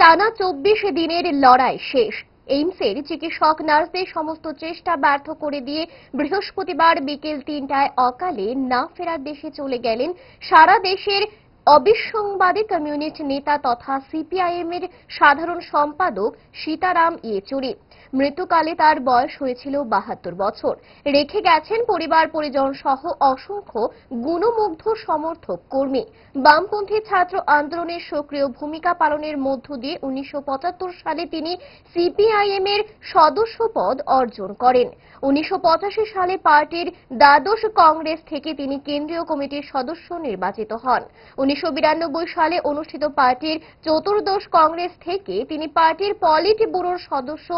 টানা চব্বিশ দিনের লড়াই শেষ। এইমসের চিকিৎসক, নার্সদের সমস্ত চেষ্টা ব্যর্থ করে দিয়ে বৃহস্পতিবার বিকেল তিনটায় অকালে না ফেরার দেশে চলে গেলেন সারা দেশের অবিসংবাদী কমিউনিস্ট নেতা তথা সিপিআইএম এর সাধারণ সম্পাদক সীতারাম ইয়েচুরি। মৃত্যুকালে তার বয়স হয়েছিল বাহাত্তর বছর। রেখে গেছেন পরিবার পরিজন সহ অসংখ্য গুণমুগ্ধ সমর্থক কর্মী। বামপন্থী ছাত্র আন্দোলনের সক্রিয় ভূমিকা পালনের মধ্য দিয়ে উনিশশো সালে তিনি সিপিআইএম এর সদস্য পদ অর্জন করেন। উনিশশো পঁচাশি সালে পার্টির দ্বাদশ কংগ্রেস থেকে তিনি কেন্দ্রীয় কমিটির সদস্য নির্বাচিত হন। উনিশশো বিরানব্বই সালে অনুষ্ঠিত পার্টির চতুর্দশ কংগ্রেস থেকে তিনি পার্টির পলিট ব্যুরোর সদস্য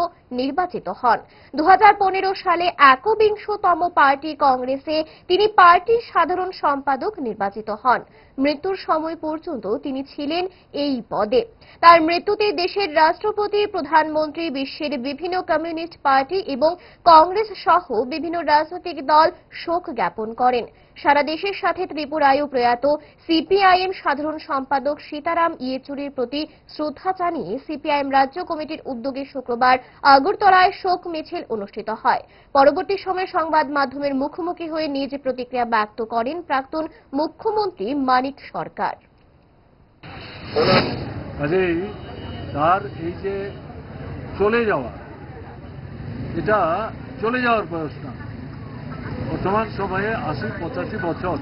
নির্বাচিত হন। দু হাজার পনেরো সালে একবিংশতম পার্টি কংগ্রেসে তিনি পার্টির সাধারণ সম্পাদক নির্বাচিত হন। মৃত্যুর সময় পর্যন্ত তিনি ছিলেন এই পদে। তার মৃত্যুতে দেশের রাষ্ট্রপতি, প্রধানমন্ত্রী, বিশ্বের বিভিন্ন কমিউনিস্ট পার্টি এবং কংগ্রেস সহ বিভিন্ন রাজনৈতিক দল শোক জ্ঞাপন করেন। সারা দেশের সাথে ত্রিপুরায়ও প্রয়াত সিপিআইএম সাধারণ সম্পাদক সীতারাম ইয়েচুরির প্রতি শ্রদ্ধা জানিয়ে সিপিআইএম রাজ্য কমিটির উদ্যোগে শুক্রবার আগরতলায় শোক মিছিল অনুষ্ঠিত হয়। পরবর্তী সময়ে সংবাদ মাধ্যমের মুখোমুখি হয়ে নিজ প্রতিক্রিয়া ব্যক্ত করেন প্রাক্তন মুখ্যমন্ত্রী মানিক সরকার। কাজেই তার এই যে চলে যাওয়া এটা চলে যাওয়ার বয়স না বর্তমান সময়ে আশি পঁচাশি বছর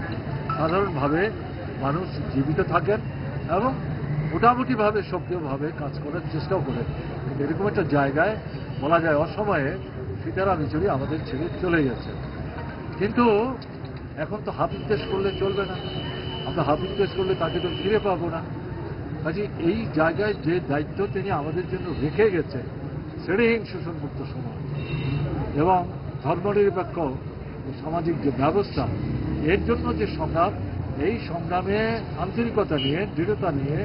সাধারণভাবে মানুষ জীবিত থাকেন এবং মোটামুটিভাবে সক্রিয়ভাবে কাজ করার চেষ্টাও করেন। এরকম একটা জায়গায় বলা যায় অসময়ে সীতারাম ইচুরি আমাদের ছেড়ে চলে গেছে। কিন্তু এখন তো হাত নির্দেশ করলে চলবে না। আমরা হাত নির্দেশ করলে তাকে তো ফিরে পাবো না। কাজে এই জায়গায় যে দায়িত্ব তিনি আমাদের জন্য রেখে গেছে শ্রেণীহীন শোষণমুক্ত সমাজ এবং ধর্মনিরপেক্ষ সামাজিক যে ব্যবস্থা, এর জন্য যে সংগ্রাম, এই সংগ্রামে আন্তরিকতা নিয়ে, দৃঢ়তা নিয়ে,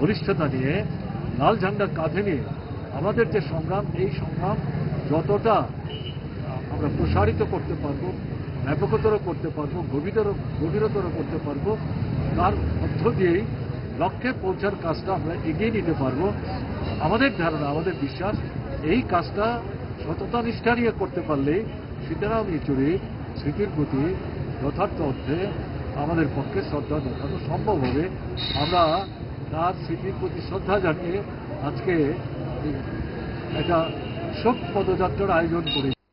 বলিষ্ঠতা নিয়ে, লাল ঝান্ডা কাঁধে নিয়ে আমাদের যে সংগ্রাম, এই সংগ্রাম যতটা আমরা প্রসারিত করতে পারব, ব্যাপকতর করতে পারব, গভীরতর গভীরতর করতে পারব, তার মধ্য দিয়েই লক্ষ্যে পৌঁছার কাজটা আমরা এগিয়ে নিতে পারব। আমাদের ধারণা, আমাদের বিশ্বাস, এই কাজটা সততা নিষ্ঠা নিয়ে করতে পারলেই সীতারাম ইচুরির স্মৃতির প্রতি যথার্থ অর্থে আমাদের পক্ষে শ্রদ্ধা দেখানো সম্ভব হবে। আমরা তার স্মৃতির প্রতি শ্রদ্ধা জানিয়ে আজকে একটা শোক পদযাত্রার আয়োজন করেছি।